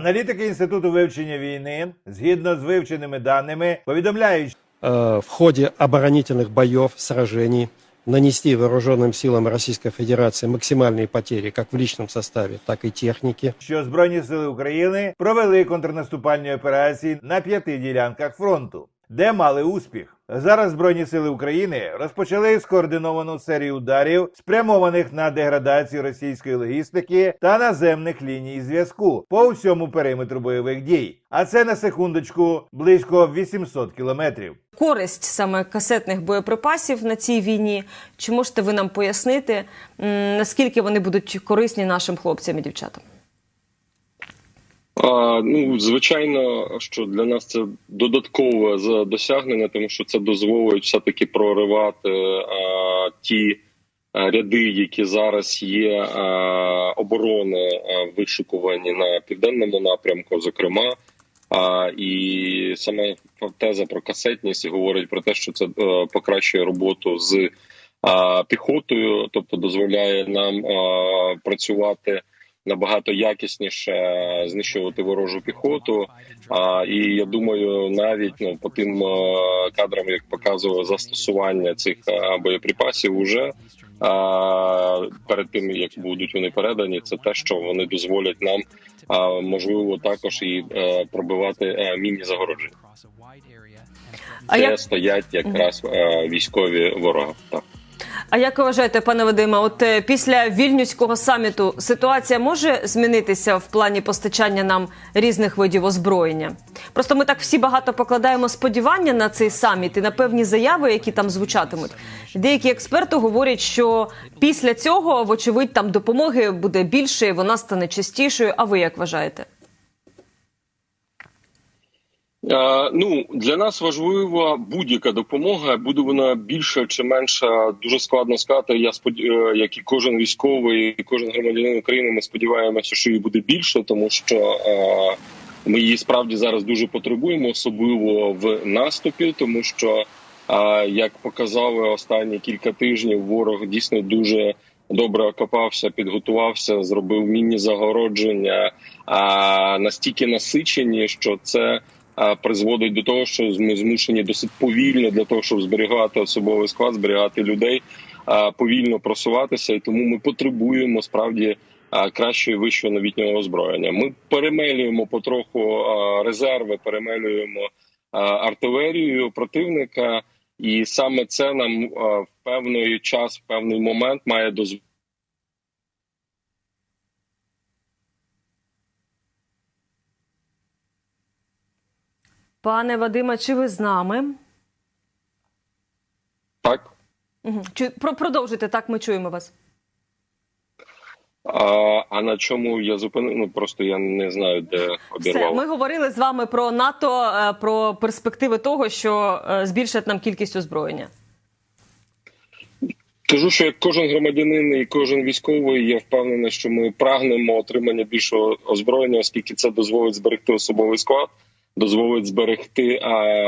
Аналітики інституту вивчення війни, згідно з вивченими даними, повідомляють, э, в ходе оборонительных боев, сражений нанести вооруженным силам Российской Федерации максимальные потери как в личном составе, так и техники. що Збройні сили України провели контрнаступальні операції на п'яти ділянках фронту, де мали успіх. Зараз Збройні сили України розпочали скоординовану серію ударів, спрямованих на деградацію російської логістики та наземних ліній зв'язку по всьому периметру бойових дій. А це на секундочку близько 800 кілометрів. Користь саме касетних боєприпасів на цій війні. Чи можете ви нам пояснити, наскільки вони будуть корисні нашим хлопцям і дівчатам? А, ну, звичайно, що для нас це додаткове досягнення, тому що це дозволить все таки проривати а, ті а, ряди, які зараз є а, оборони а, вишикувані на південному напрямку, зокрема. А, і саме теза про касетність говорить про те, що це е, покращує роботу з а, піхотою, тобто дозволяє нам а, працювати набагато якісніше знищувати ворожу піхоту. А і я думаю, навіть ну по тим е, кадрам, як показував застосування цих е, боєприпасів, уже а, перед тим як будуть вони передані, це те, що вони дозволять нам а, можливо також і е, пробивати е, міні загородження. А Де як, стоять якраз військові ворога. Так. А як ви вважаєте, пане Вадиме, от е, після вільнюського саміту ситуація може змінитися в плані постачання нам різних видів озброєння? Просто ми так всі багато покладаємо сподівання на цей саміт і на певні заяви, які там звучатимуть. Деякі експерти говорять, що після цього, вочевидь, там допомоги буде більше, вона стане частішою. А ви як вважаєте? Е, Ну для нас важлива будь-яка допомога. Буде вона більша чи менша, дуже складно сказати. Я споді... е, як і кожен військовий, і кожен громадянин України. Ми сподіваємося, що її буде більше, тому що е, ми її справді зараз дуже потребуємо, особливо в наступі, тому що е, як показали останні кілька тижнів, ворог дійсно дуже добре окопався, підготувався, зробив міні загородження, а настільки насичені, що це призводить до того, що ми змушені досить повільно для того, щоб зберігати особовий склад, зберігати людей, повільно просуватися, і тому ми потребуємо справді і вищого новітнього озброєння. Ми перемелюємо потроху резерви, перемелюємо артилерію противника, і саме це нам в певний час, в певний момент має дозволити. Пане Вадиме, чи ви з нами? Так Угу. Чи про продовжуйте так? Ми чуємо вас. а, а на чому я зупинив? Ну просто я не знаю, де Все, ми говорили з вами про НАТО, е, про перспективи того, що е, збільшать нам кількість озброєння. Кажу, що як кожен громадянин і кожен військовий, я впевнений, що ми прагнемо отримання більшого озброєння, оскільки це дозволить зберегти особовий склад, дозволить зберегти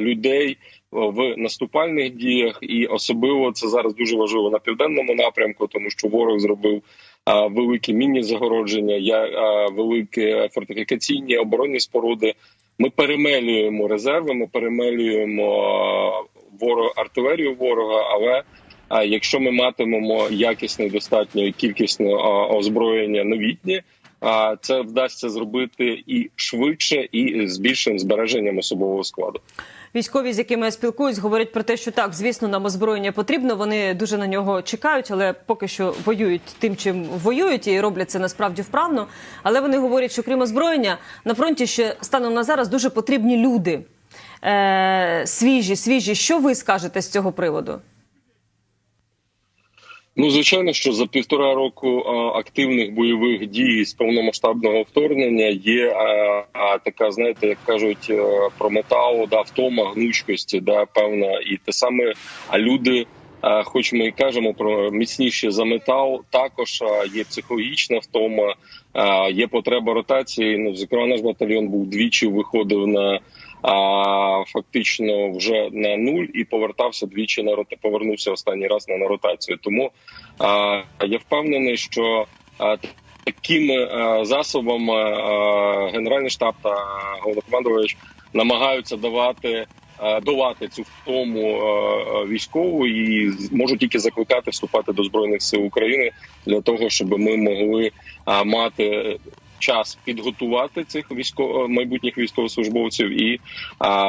людей в наступальних діях, і особливо це зараз дуже важливо на південному напрямку, тому що ворог зробив великі міні загородження, я великі фортифікаційні оборонні споруди. Ми перемелюємо резерви, ми перемелюємо ворог артилерію ворога, але якщо ми матимемо якісне, достатньо і кількісне озброєння новітнє, це вдасться зробити і швидше, і з більшим збереженням особового складу. Військові, з якими я спілкуюсь, говорять про те, що так, звісно, нам озброєння потрібно. Вони дуже на нього чекають, але поки що воюють тим, чим воюють, і роблять це насправді вправно. Але вони говорять, що крім озброєння на фронті ще станом на зараз дуже потрібні люди. Е, свіжі, свіжі. Що ви скажете з цього приводу? Ну, звичайно, що за півтора року активних бойових дій з повномасштабного вторгнення є а, така, знаєте, як кажуть е, про метал, да, втома гнучкості, да, певна, і те саме. А люди, а, хоч ми і кажемо про міцніше за метал, також є психологічна втома, а, є потреба ротації. Ну, зокрема, наш батальйон був двічі виходив на. Фактично вже на нуль і повертався двічі на рота- повернувся останній раз на, на ротацію. Тому я впевнений, що такими е, засобами е, Генеральний штаб та головнокомандувач намагаються давати. е, Долати цю втому військову і можуть тільки закликати вступати до збройних сил України для того, щоб ми могли мати час підготувати цих військово майбутніх військовослужбовців і е,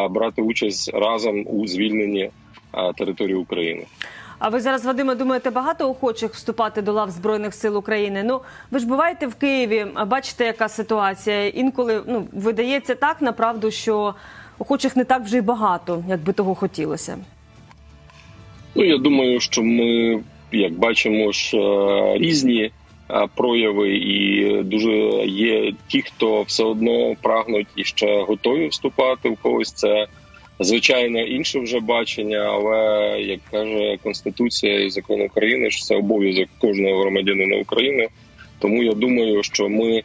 брати участь разом у звільненні е, території України. А ви зараз, Вадиме, думаєте, багато охочих вступати до лав Збройних сил України? Ну, ви ж буваєте в Києві, а бачите, яка ситуація. Інколи ну, видається так, направду, що охочих не так вже й багато, як би того хотілося. Ну я думаю, що ми, як бачимо, ж е, різні е, прояви, і дуже є ті, хто все одно прагнуть і ще готові вступати. У когось це звичайно інше вже бачення, але як каже Конституція і закон України, що це обов'язок кожного громадянина України. Тому я думаю, що ми е,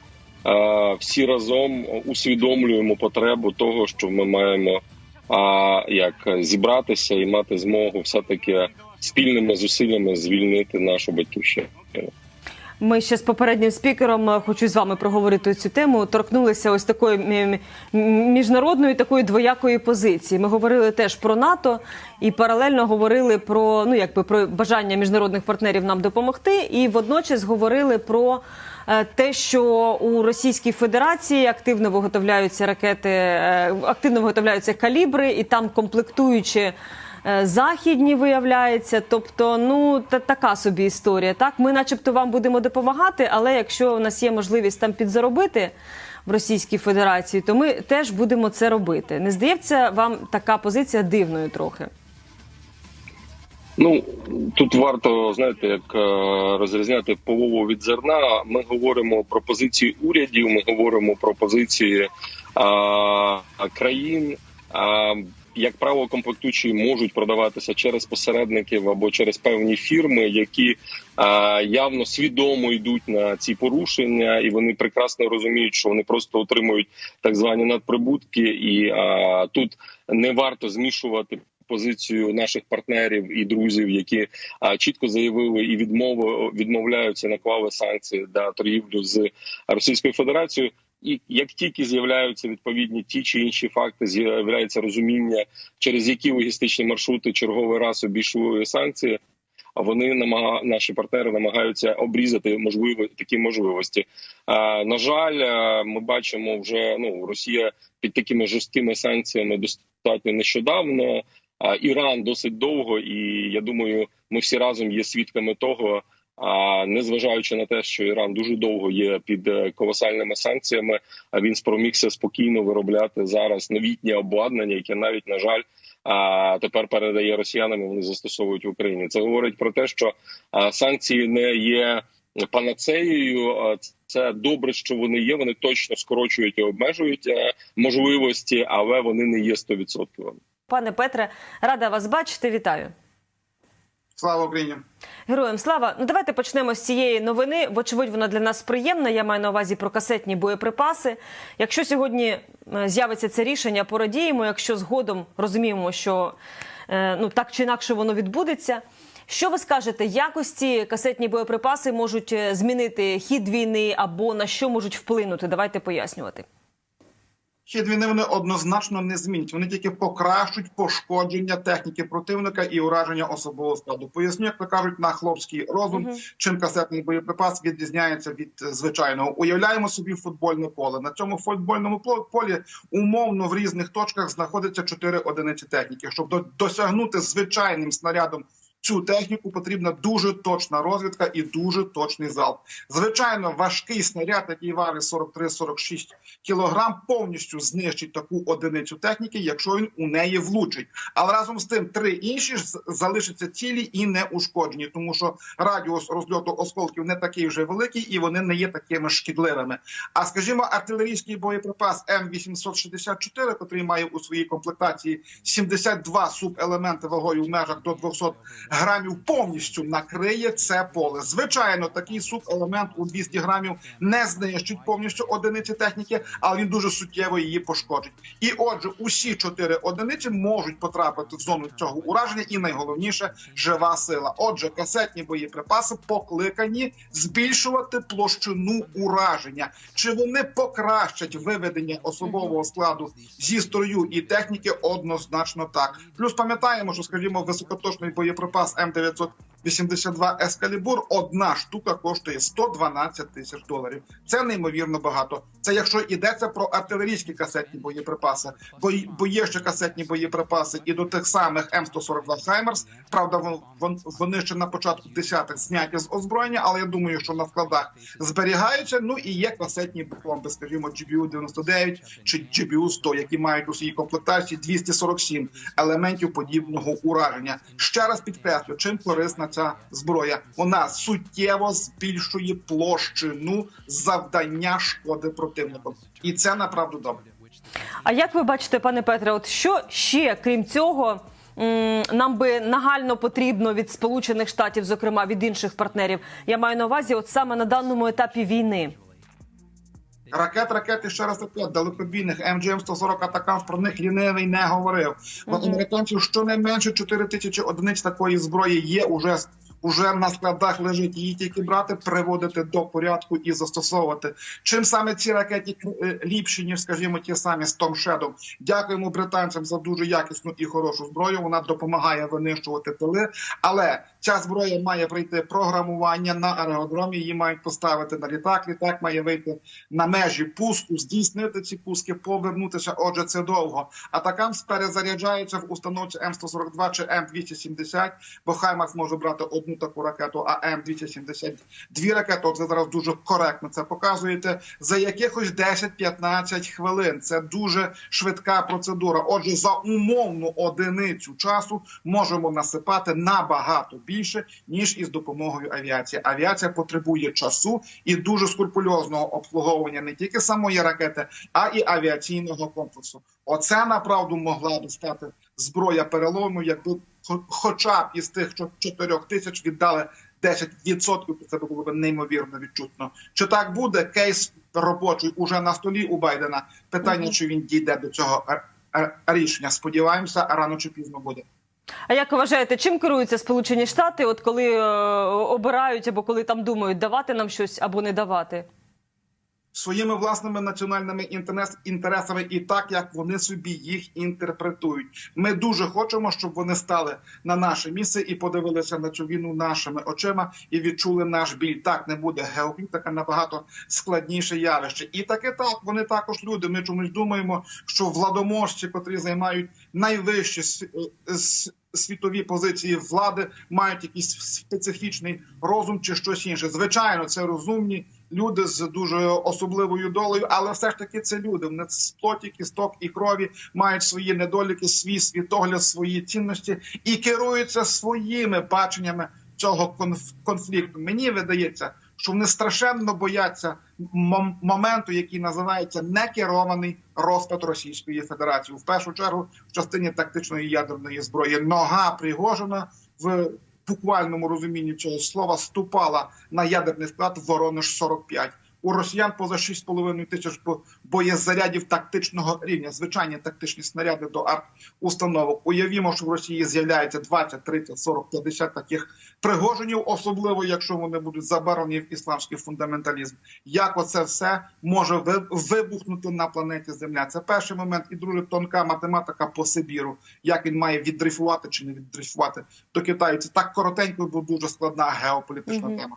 всі разом усвідомлюємо потребу того, що ми маємо а як зібратися і мати змогу все таки спільними зусиллями звільнити нашу батьківщину. Ми ще з попереднім спікером е, хочу з вами проговорити цю тему. Торкнулися ось такої мі- мі- міжнародної такої двоякої позиції. Ми говорили теж про НАТО і паралельно говорили про ну якби про бажання міжнародних партнерів нам допомогти, і водночас говорили про. е, Те, що у Російській Федерації активно виготовляються ракети, е, активно виготовляються калібри, і там комплектуючи західні виявляється. Тобто, ну та така собі історія. Так, ми, начебто, вам будемо допомагати, але якщо у нас є можливість там підзаробити в Російській Федерації, то ми теж будемо це робити. Не здається вам така позиція дивною трохи? Ну тут варто знаєте, як е, розрізняти полову від зерна. Ми говоримо про позиції урядів, ми говоримо про позиції а, країн. А, як правило, комплектуючі можуть продаватися через посередників або через певні фірми, які явно свідомо йдуть на ці порушення, і вони прекрасно розуміють, що вони просто отримують так звані надприбутки, і тут не варто змішувати позицію наших партнерів і друзів, які а, чітко заявили і відмови відмовляються наклали санкції на торгівлю з Російською Федерацією. І як тільки з'являються відповідні ті чи інші факти, з'являється розуміння, через які логістичні маршрути черговий раз обійшли санкції. А вони намага наші партнери намагаються обрізати можливі такі можливості. А, на жаль, ми бачимо вже ну Росія під такими жорсткими санкціями достатньо нещодавно. А, Іран досить довго, і я думаю, ми всі разом є свідками того. А незважаючи на те, що Іран дуже довго є під е, колосальними санкціями, а він спромігся спокійно виробляти зараз новітнє обладнання, яке навіть на жаль а тепер передає росіянам. і Вони застосовують в Україні. Це говорить про те, що санкції не є панацеєю. Це добре, що вони є. Вони точно скорочують і обмежують е, можливості, але вони не є стовідсотковими. Пане Петре, рада вас бачити. Вітаю. Слава Україні! Героям слава. Ну давайте почнемо з цієї новини. Вочевидь, вона для нас приємна. Я маю на увазі про касетні боєприпаси. Якщо сьогодні е, з'явиться це рішення, порадіємо. Якщо згодом розуміємо, що е, ну так чи інакше воно відбудеться. Що ви скажете, як ось ці касетні боєприпаси можуть е, змінити хід війни або на що можуть вплинути? Давайте пояснювати. Хід війни вони однозначно не змінять. Вони тільки покращуть пошкодження техніки противника і ураження особового складу. Поясню, як то кажуть, на хлопський розум, Мгм. чим касетний боєприпас відрізняється від е, звичайного. Уявляємо собі футбольне поле. На цьому футбольному полі умовно в різних точках знаходиться чотири одиниці техніки. Щоб до- досягнути звичайним снарядом. Цю техніку потрібна дуже точна розвідка і дуже точний залп. Звичайно, важкий снаряд, який важить 43-46 кілограм, повністю знищить таку одиницю техніки, якщо він у неї влучить. Але разом з тим три інші залишаться цілі і не ушкоджені, тому що радіус розльоту осколків не такий вже великий і вони не є такими шкідливими. А скажімо, артилерійський боєприпас М864, який має у своїй комплектації 72 субелементи вагою в межах до 200 грамів повністю накриє це поле. Звичайно, такий субелемент у 200 грамів не знищить повністю одиниці техніки, але він дуже суттєво її пошкодить. І отже, усі чотири одиниці можуть потрапити в зону цього ураження, і найголовніше жива сила. Отже, касетні боєприпаси покликані збільшувати площину ураження. Чи вони покращать виведення особового складу зі строю і техніки? Однозначно так. Плюс пам'ятаємо, що скажімо, високоточний боєприпас КАМАЗ М905 82 ескалібур, одна штука коштує 112 тисяч доларів. Це неймовірно багато. Це якщо йдеться про артилерійські касетні боєприпаси, бо бо є ще касетні боєприпаси і до тих самих М142 Хаймерс. Правда, вони ще на початку десятих зняті з озброєння, але я думаю, що на складах зберігаються. Ну і є касетні бомби, скажімо, GBU-99 чи GBU-100, які мають у своїй комплектації 247 елементів подібного ураження. Ще раз підкреслю, чим корисна ця зброя. Вона суттєво збільшує площину завдання шкоди противнику, і це направду добре. А як ви бачите, пане Петре, от що ще крім цього? Нам би нагально потрібно від Сполучених Штатів, зокрема від інших партнерів. Я маю на увазі, от саме на даному етапі війни. Ракет, ракети, ще раз ракет, далекобійних МГМ-140 Атакамс про них лінивий не говорив. Бо американців щонайменше 4 тисячі одиниць такої зброї є уже уже на складах лежить її тільки брати, приводити до порядку і застосовувати. Чим саме ці ракети е, ліпші, ніж, скажімо, ті самі Storm Shadow. Дякуємо британцям за дуже якісну і хорошу зброю. Вона допомагає винищувати тили, але ця зброя має пройти програмування на аеродромі. Її мають поставити на літак. Літак має вийти на межі пуску, здійснити ці пуски, повернутися. Отже, це довго. Атакамс перезаряджається в установці М142 чи М270, бо Хаймарс може брати одну таку ракету, а М270 дві ракети. От ви зараз дуже коректно це показуєте. За якихось 10-15 хвилин. Це дуже швидка процедура. Отже, за умовну одиницю часу можемо насипати набагато більше ніж із допомогою авіації. Авіація потребує часу і дуже скрупульозного обслуговування не тільки самої ракети, а і авіаційного комплексу. Оце направду могла б стати зброя перелому, якби хоча б із тих чо- чотирьох тисяч віддали 10%, то це було б неймовірно відчутно. Чи так буде кейс робочий уже на столі у Байдена? Питання, чи він дійде до цього р- р- рішення? Сподіваємося, рано чи пізно буде. А як вважаєте, чим керуються Сполучені Штати, от коли е, обирають або коли там думають, давати нам щось або не давати? своїми власними національними інтерес- інтересами і так, як вони собі їх інтерпретують. Ми дуже хочемо, щоб вони стали на наше місце і подивилися на цю війну нашими очима і відчули наш біль. Так не буде геополітика набагато складніше явище. І таке так вони також люди. Ми чомусь думаємо, що владоможці, котрі займають найвищі е, світові позиції влади, мають якийсь специфічний розум чи щось інше. Звичайно, це розумні люди з дуже особливою долею, але все ж таки це люди. Вони з плоті, кісток і крові мають свої недоліки, свій світогляд, свої цінності і керуються своїми баченнями цього конф- конфлікту. Мені видається, що вони страшенно бояться мом- моменту, який називається некерований розпад Російської Федерації. В першу чергу в частині тактичної ядерної зброї. Нога Пригожина в буквальному розумінні цього слова ступала на ядерний склад Воронеж 45 У росіян поза 6,5 тисяч бо- боєзарядів тактичного рівня, звичайні тактичні снаряди до арт-установок. Уявімо, що в Росії з'являється 20, 30, 40, 50 таких пригоженів, особливо якщо вони будуть забарвлені в ісламський фундаменталізм. Як оце все може ви- вибухнути на планеті Земля? Це перший момент, і друге тонка математика по Сибіру. Як він має віддрейфувати чи не віддрейфувати до Китаю? Це так коротенько, бо дуже складна геополітична тема.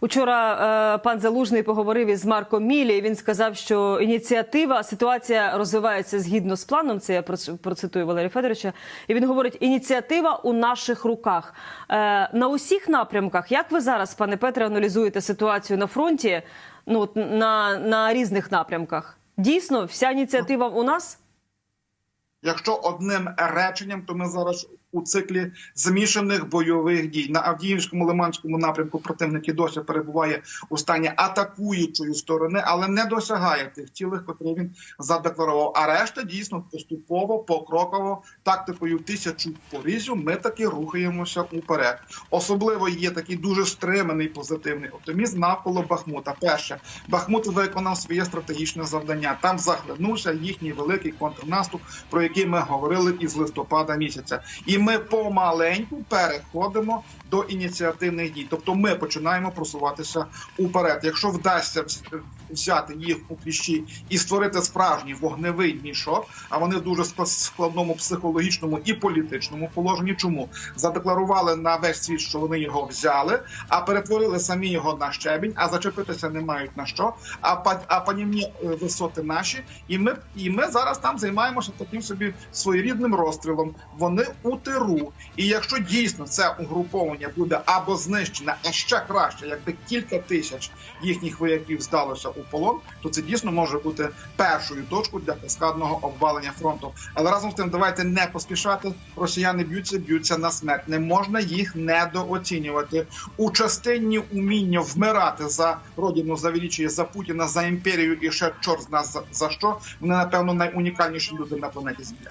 Учора е, пан Залужний поговорив із Марком Мілі. і Він сказав, що ініціатива ситуація розвивається згідно з планом. Це я процитую Валерія Федоровича. І він говорить: ініціатива у наших руках е, на усіх напрямках. Як ви зараз, пане Петре, аналізуєте ситуацію на фронті? Ну на, на різних напрямках? Дійсно, вся ініціатива у нас. Якщо одним реченням, то ми зараз у циклі змішаних бойових дій на Авдіївському Лиманському напрямку. Противник досі перебуває у стані атакуючої сторони, але не досягає тих цілих, котрі він задекларував. А решта дійсно поступово, покроково, тактикою тисячу порізів. Ми таки рухаємося уперед. Особливо є такий дуже стриманий позитивний оптимізм навколо Бахмута. Перше, Бахмут виконав своє стратегічне завдання. Там захлинувся їхній великий контрнаступ, про який ми говорили із листопада місяця. І ми помаленьку переходимо до ініціативних дій. Тобто, ми починаємо просуватися уперед. Якщо вдасться взяти їх у кліщі і створити справжній вогневий мішок, а вони в дуже ск- складному психологічному і політичному положенні. Чому задекларували на весь світ, що вони його взяли, а перетворили самі його на щебінь, а зачепитися не мають на що. А а панівні е, висоти наші, і ми і ми зараз там займаємося таким собі своєрідним розстрілом. Вони у тиру. І якщо дійсно це угруповання буде або знищене, а ще краще, якби кілька тисяч їхніх вояків здалося у полон, то це дійсно може бути першою точкою для каскадного обвалення фронту. Але разом з тим, давайте не поспішати. Росіяни б'ються, б'ються на смерть. Не можна їх недооцінювати у частині уміння вмирати за родину, за величіє, за Путіна, за імперію і ще чорт зна за, за що. Вони напевно найунікальніші люди на планеті Земля.